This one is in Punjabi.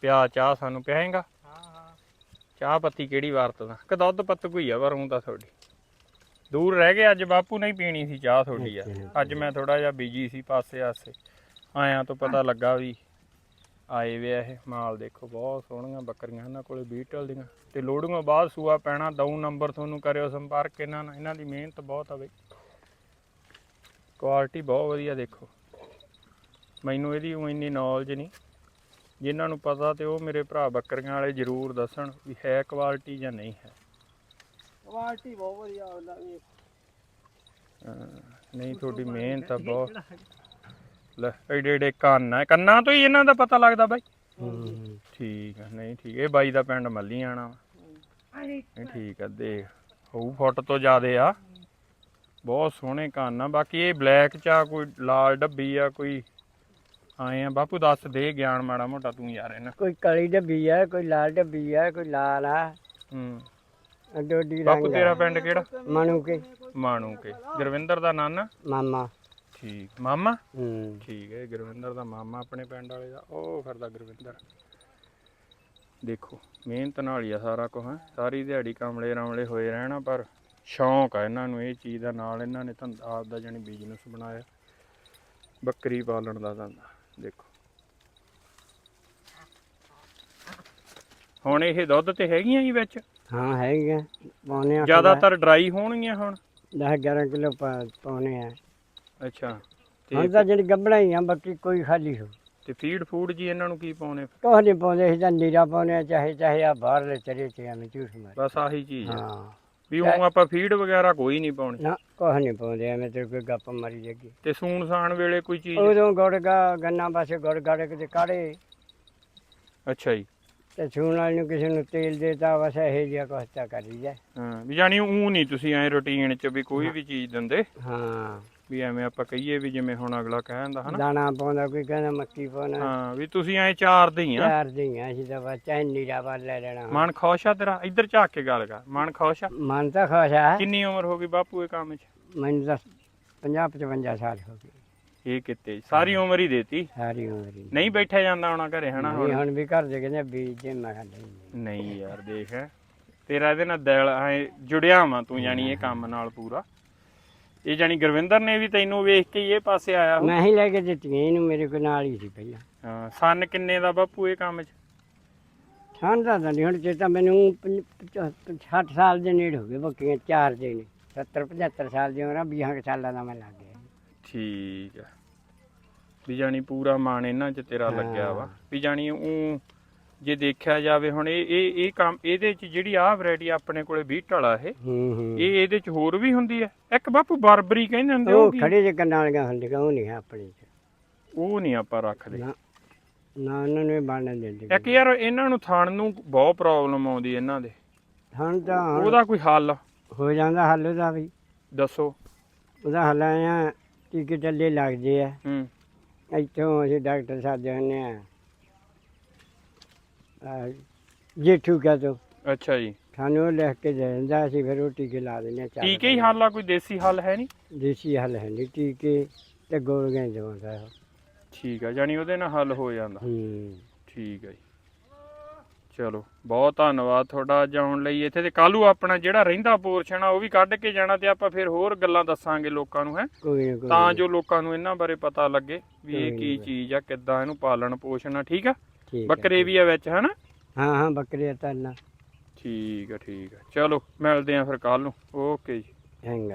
ਪਿਆ ਚਾਹ ਸਾਨੂੰ ਪਿਆਏਗਾ? ਹਾਂ ਹਾਂ। ਚਾਹ ਪੱਤੀ ਕਿਹੜੀ ਵਰਤਦਾ? ਕਿ ਦੁੱਧ ਪੱਤ ਕੋਈ ਆ ਪਰ ਊਂ ਤਾਂ ਤੁਹਾਡੀ। ਦੂਰ ਰਹਿ ਗਏ ਅੱਜ ਬਾਪੂ ਨਹੀਂ ਪੀਣੀ ਸੀ ਚਾਹ ਤੁਹਾਡੀ ਆ। ਅੱਜ ਮੈਂ ਥੋੜਾ ਜਿਹਾ ਬਿਜ਼ੀ ਸੀ ਪਾਸੇ ਆਸੇ ਆਇਆਂ ਤੋਂ ਪਤਾ ਲੱਗਾ ਵੀ ਆਏ ਵੇ ਇਹ। ਮਾਲ ਦੇਖੋ ਬਹੁਤ ਸੋਹਣੀਆਂ ਬੱਕਰੀਆਂ ਇਹਨਾਂ ਕੋਲੇ ਬੀਟਲ ਦੀਆਂ। ਤੇ ਲੋੜੂਆਂ ਬਾਅਦ ਸੂਆ ਪੈਣਾ ਦਊ ਨੰਬਰ ਤੁਹਾਨੂੰ ਕਰਿਓ ਸੰਪਰਕ ਇਹਨਾਂ ਨਾਲ। ਇਹਨਾਂ ਦੀ ਮਿਹਨਤ ਬਹੁਤ ਆ ਬਈ। ਕੁਆਲਿਟੀ ਬਹੁਤ ਵਧੀਆ ਦੇਖੋ। ਮੈਨੂੰ ਇਹਦੀ ਇੰਨੀ ਨੌਲੇਜ ਨਹੀਂ। ਜਿਨ੍ਹਾਂ ਨੂੰ ਪਤਾ ਤੇ ਉਹ ਮੇਰੇ ਭਰਾ ਬੱਕਰੀਆਂ ਵਾਲੇ ਜ਼ਰੂਰ ਦੱਸਣ ਵੀ ਹੈ ਕੁਆਲਿਟੀ ਜਾਂ ਨਹੀਂ ਹੈ। ਕੁਆਲਿਟੀ ਬਹੁਤ ਵਧੀਆ ਵੀ ਅਹ ਨਹੀਂ ਤੁਹਾਡੀ ਮਿਹਨਤ ਆ ਬਹੁਤ ਲੈ ਏਡੇ ਏਡੇ ਕੰਨ ਆ। ਕੰਨਾਂ ਤੋਂ ਹੀ ਇਹਨਾਂ ਦਾ ਪਤਾ ਲੱਗਦਾ ਬਾਈ। ਠੀਕ ਆ ਨਹੀਂ ਠੀਕ ਇਹ ਬਾਈ ਦਾ ਪਿੰਡ ਮੱਲੀ ਆਣਾ ਨਹੀਂ ਠੀਕ ਆ ਦੇਖ ਹੋਊ ਫੁੱਟ ਤੋਂ ਜ਼ਿਆਦੇ ਆ। ਬਹੁਤ ਸੋਹਣੇ ਕੰਨ ਆ ਬਾਕੀ ਇਹ ਬਲੈਕ ਚ ਆ ਕੋਈ ਲਾਲ ਡੱਬੀ ਆ ਕੋਈ ਆਏ ਆ। ਬਾਪੂ ਦੱਸ ਦੇ ਗਿਆਨ ਮਾੜਾ ਮੋਟਾ ਤੂੰ ਯਾਰ ਇਹਨਾਂ। ਕੋਈ ਕਾਲੀ ਡੱਬੀ ਆ ਕੋਈ ਲਾਲ ਡੱਬੀ ਆ ਕੋਈ ਲਾਲ ਆ। ਹੂੰ। ਅੱਡੋਡੀ ਬਾਪੂ ਰੰਗ ਤੇਰਾ ਪਿੰਡ ਕਿਹੜਾ? ਮਨੂ ਕੇ ਮਾਣੂ ਕੇ ਗੁਰਵਿੰਦਰ ਦਾ ਨਾਨਾ? ਮਾਮਾ। ਠੀਕ। ਮਾਮਾ? ਹੂੰ। ਠੀਕ ਹੈ ਗੁਰਵਿੰਦਰ ਦਾ ਮਾਮਾ ਆਪਣੇ ਪਿੰਡ ਵਾਲੇ ਦਾ। ਉਹ ਫਿਰਦਾ ਗੁਰਵਿੰਦਰ। ਦੇਖੋ ਮਿਹਨਤ ਨਾਲ ਹੀ ਆ ਸਾਰਾ ਕੁਝ ਹੈ। ਸਾਰੀ ਦਿਹਾੜੀ ਕਾਮਲੇ ਰਾਮਲੇ ਹੋਏ ਰਹਿਣਾ ਪਰ ਸ਼ੌਂਕ ਆ ਇਹਨਾਂ ਨੂੰ ਇਹ ਚੀਜ਼ ਦਾ। ਨਾਲ ਇਹਨਾਂ ਨੇ ਧੰਦਾ ਆਪਦਾ ਜਾਨੀ ਬਿਜ਼ਨਸ ਬਣਾਇਆ। ਬੱਕਰੀ ਪਾਲਣ ਦਾ ਧੰਦਾ। ਦੇਖੋ। ਹੁਣ ਇਹ ਦੁੱਧ ਤੇ ਹੈਗੀਆਂ ਹੀ ਵਿੱਚ? ਹਾਂ ਹੈਗਾ ਪੌਣੇ ਆ ਜ਼ਿਆਦਾਤਰ ਡਰਾਈ ਹੋਣਗੀਆਂ ਹੁਣ? 10 11 ਕਿਲੋ ਪੌਣੇ ਆ। ਅੱਛਾ। ਹੁਣ ਤੇ ਜਿਹੜੀ ਗੱਬਣਾ ਹੀ ਆ ਬਾਕੀ ਕੋਈ ਖਾਲੀ ਹੋ। ਤੇ ਫੀਡ ਫੂਡ ਜੀ ਇਹਨਾਂ ਨੂੰ ਕੀ ਪਾਉਣੇ? ਕੁਛ ਨਹੀਂ ਪਾਉਂਦੇ ਤਾਂ ਨੀਰਾ ਪਾਉਂਦੇ ਆ ਚਾਹੇ ਚਾਹੇ ਆ ਬਾਹਰਲੇ ਚਰੇ ਚ ਐਵੇਂ ਝੂਠ ਮਾਰ ਬਸ ਆਹੀ ਚੀਜ਼ ਆ। ਹਾਂ। ਵੀ ਹੁਣ ਆਪਾਂ ਫੀਡ ਵਗੈਰਾ ਕੋਈ ਨਹੀਂ ਪਾਉਣੀ। ਨਾ ਕੁਛ ਨਹੀਂ ਪਾਉਂਦੇ ਐਵੇਂ ਤੇ ਕੋਈ ਗੱਪ ਮਾਰੀ ਜੱਗੀ ਤੇ ਸੂਣ ਸਾਣ ਵੇਲੇ ਕੋਈ ਚੀਜ਼ ਉਦੋਂ ਗੁੜ ਗਾ ਗੰਨਾ ਪਾਸੇ ਗੁੜ ਗਾੜੇ ਕਿਤੇ ਕਾੜੇ। ਅੱਛਾ ਜੀ। ਤੇ ਛੂਣ ਵਾਲੇ ਨੂੰ ਕਿਸੇ ਨੂੰ ਤੇਲ ਦੇਤਾ ਬਸ ਇਹ ਜਿਹਾ ਤਾਂ ਕਰੀ ਜਾ ਹਾਂ ਵੀ ਜਾਨੀ ਉਹ ਨਹੀਂ ਤੁਸੀਂ ਐ ਰੁਟੀਨ ਚ ਵੀ ਕੋਈ ਵੀ ਚੀਜ਼ ਦਿੰਦੇ। ਹਾਂ। ਵੀ ਐਵੇਂ ਆਪਾਂ ਕਹੀਏ ਵੀ ਜਿਵੇਂ ਹੁਣ ਅਗਲਾ ਕਹਿੰਦਾ ਹਨਾ। ਦਾਣਾ ਪਾਉਂਦਾ ਕੋਈ ਕਹਿੰਦਾ ਮੱਕੀ ਪਾਉਣਾ। ਹਾਂ ਵੀ ਤੁਸੀਂ ਐ ਚਾਰਦੇ ਹੀ ਆ। ਚਾਰ ਦੀਆਂ ਅਸੀਂ ਤਾਂ ਬਸ ਚਾਹੇ ਨੀਰਾ ਵੱਲ ਲੈ ਲੈਣਾ। ਮਨ ਖੁਸ਼ ਆ ਤੇਰਾ? ਇੱਧਰ ਝਾਕ ਕੇ ਗੱਲ ਕਰ। ਮਨ ਖੁਸ਼ ਆ? ਮਨ ਤਾਂ ਖੁਸ਼ ਆ। ਕਿੰਨੀ ਉਮਰ ਹੋ ਗਈ ਬਾਪੂ ਇਹ ਕੰਮ 'ਚ? ਮੈਨੂੰ ਤਾਂ 50 55 ਸਾਲ ਹੋ ਗਏ। ਇਹ ਕਿਤੇ ਸਾਰੀ ਉਮਰ ਹੀ ਦੇਤੀ। ਸਾਰੀ ਉਮਰ ਹੀ। ਨਹੀਂ ਬੈਠਿਆ ਜਾਂਦਾ ਹੋਣਾ ਘਰੇ ਹਨਾ ਨਹੀਂ, ਹੁਣ? ਹੁਣ ਵੀ ਘਰ ਦੇ ਕਹਿੰਦੇ ਬੀਜ ਜੇ ਮੈਂ ਕਿਹਾ ਨਹੀਂ। ਨਹੀਂ ਯਾਰ ਦੇਖ। ਤੇਰਾ ਇਹਦੇ ਨਾਲ ਦਿਲ ਐ ਜੁੜਿਆ ਵਾਂ ਤੂੰ ਜਾਨੀ ਇਹ ਕੰਮ ਨਾਲ ਪੂਰਾ। ਇਹ ਜਾਨੀ ਗੁਰਵਿੰਦਰ ਨੇ ਵੀ ਤੈਨੂੰ ਵੇਖ ਕੇ ਹੀ ਇਹ ਪਾਸੇ ਆਇਆ ਹੋ ਮੈਂ ਹੀ ਲੈ ਕੇ ਦਿੱਤੀਆਂ ਇਹਨੂੰ ਮੇਰੇ ਕੋਲ ਨਾਲ ਹੀ ਸੀ ਪਹਿਲਾਂ। ਹਾਂ ਸੰਨ ਕਿੰਨੇ ਦਾ ਬਾਪੂ ਇਹ ਕੰਮ 'ਚ? ਠੰਡਾ ਤਾਂ ਨਹੀਂ ਹੁਣ ਚੇਤਾ ਮੈਨੂੰ 60 ਸਾਲ ਦੇ ਨੇੜੇ ਹੋ ਗਏ ਬੱਕੀਆਂ ਚਾਰ ਦੇ ਨੇ। 70 75 ਸਾਲ ਦੀ ਉਮਰ 20 ਸਾਲਾਂ ਦਾ ਮੈਂ ਲੱਗ ਗਿਆ। ਠੀਕ ਆ। ਵੀ ਜਾਨੀ ਪੂਰਾ ਮਨ ਇਹਨਾਂ 'ਚ ਤੇਰਾ ਲੱਗਿਆ ਵਾ। ਵੀ ਜਾਨੀ ਉਹ ਜੇ ਦੇਖਿਆ ਜਾਵੇ ਹੁਣ ਇਹ ਇਹ ਇਹ ਕੰਮ ਇਹਦੇ 'ਚ ਜਿਹੜੀ ਆਹ ਵੈਰਾਈਟੀ ਆਪਣੇ ਕੋਲੇ ਬੀਟ ਵਾਲਾ ਇਹ ਇਹ ਇਹਦੇ 'ਚ ਹੋਰ ਵੀ ਹੁੰਦੀ ਹੈ। ਇੱਕ ਬਾਪੂ ਬਰਬਰੀ ਕਹਿੰਦੇ ਹੁੰਦੇ ਉਹ? ਖੜੇ ਜੇ ਕੰਨਾਂ ਵਾਲੀਆਂ ਹੁੰਦੀਆਂ ਉਹ ਨਹੀਂ ਹੈ ਆਪਣੇ ਚ। ਉਹ ਨਹੀਂ ਆਪਾਂ ਰੱਖਦੇ। ਨਾ ਨਾ ਉਹਨਾਂ ਨੂੰ ਬਣਨ ਦਿੰਦੇ। ਇੱਕ ਯਾਰ ਇਹਨਾਂ ਨੂੰ ਥਣ ਨੂੰ ਬਹੁਤ ਪ੍ਰੋਬਲਮ ਆਉਂਦੀ ਇਹਨਾਂ ਦੇ। ਹੁਣ ਤਾਂ ਉਹਦਾ ਕੋਈ ਹੱਲ? ਹੋ ਜਾਂਦਾ ਹੱਲ ਉਹਦਾ ਵੀ। ਦੱਸੋ। ਉਹਦਾ ਹੱਲ ਆਇਆ ਟੀਕੇ ਟੱਲੇ ਲੱਗਦੇ ਆ। ਹੂੰ। ਇੱਥੋਂ ਅਸੀਂ ਡਾਕਟਰ ਸਾਹਿਬ ਜਾਂਦੇ ਆ। ਆ ਜੇਠੂ ਕਾ ਤੋਂ। ਅੱਛਾ ਜੀ। ਸਾਨੂੰ ਉਹ ਲਿਖ ਕੇ ਦੇ ਦਿੰਦਾ ਅਸੀਂ ਫਿਰ ਉਹ ਟੀਕੇ ਲਾ ਦਿੰਦੇ ਆ ਚੱਲ ਟੀਕੇ ਹੀ ਹੱਲ ਆ ਕੋਈ ਦੇਸੀ ਹੱਲ ਹੈ ਨਹੀਂ? ਦੇਸੀ ਹੱਲ ਹੈ ਨਹੀਂ ਟੀਕੇ ਤੇ ਗੋਲੀਆਂ ਹੀ ਦਵਾਉਂਦਾ ਉਹ। ਠੀਕ ਆ ਜਾਨੀ ਉਹਦੇ ਨਾਲ ਹੱਲ ਹੋ ਜਾਂਦਾ। ਹੂੰ। ਠੀਕ ਹੈ ਜੀ। ਚਲੋ ਬਹੁਤ ਧੰਨਵਾਦ ਤੁਹਾਡਾ ਅੱਜ ਆਉਣ ਲਈ। ਇੱਥੇ ਤੇ ਕੱਲੂ ਆਪਣਾ ਜਿਹੜਾ ਰਹਿੰਦਾ ਪੋਰਸ਼ਨ ਆ ਉਹ ਵੀ ਕੱਢ ਕੇ ਜਾਣਾ ਤੇ ਆਪਾਂ ਫਿਰ ਹੋਰ ਗੱਲਾਂ ਦੱਸਾਂਗੇ ਲੋਕਾਂ ਨੂੰ ਹੈ? ਕੋਈ ਨਾ ਕੋਈ ਤਾਂ ਜੋ ਲੋਕਾਂ ਨੂੰ ਇਹਨਾਂ ਬਾਰੇ ਪਤਾ ਲੱਗੇ ਵੀ ਇਹ ਕੀ। ਚੀਜ਼ ਆ ਕਿੱਦਾਂ ਇਹਨੂੰ ਪਾਲਣ ਪੋਸ਼ਣ ਆ ਠੀਕ ਆ? ਠੀਕ। ਬੱਕਰੇ ਵੀ ਆ ਵਿੱਚ ਹਨਾ? ਹਾਂ ਹਾਂ ਬੱਕਰੀਆਂ ਤਾਂ ਨਾ ਠੀਕ ਆ ਠੀਕ ਆ। ਚਲੋ ਮਿਲਦੇ ਆ ਫਿਰ ਕੱਲ ਨੂੰ। ਓਕੇ ਜੀ। ਚੰਗਾ।